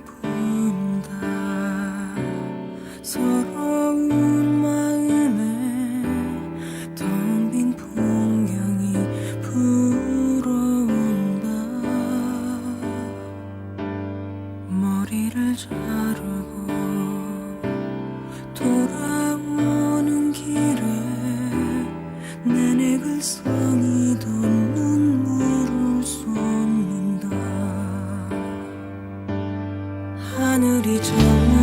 분다. 서러운 마음에 텅 빈 풍경이 불어온다. 머리를 자르고 돌아 하늘이 정말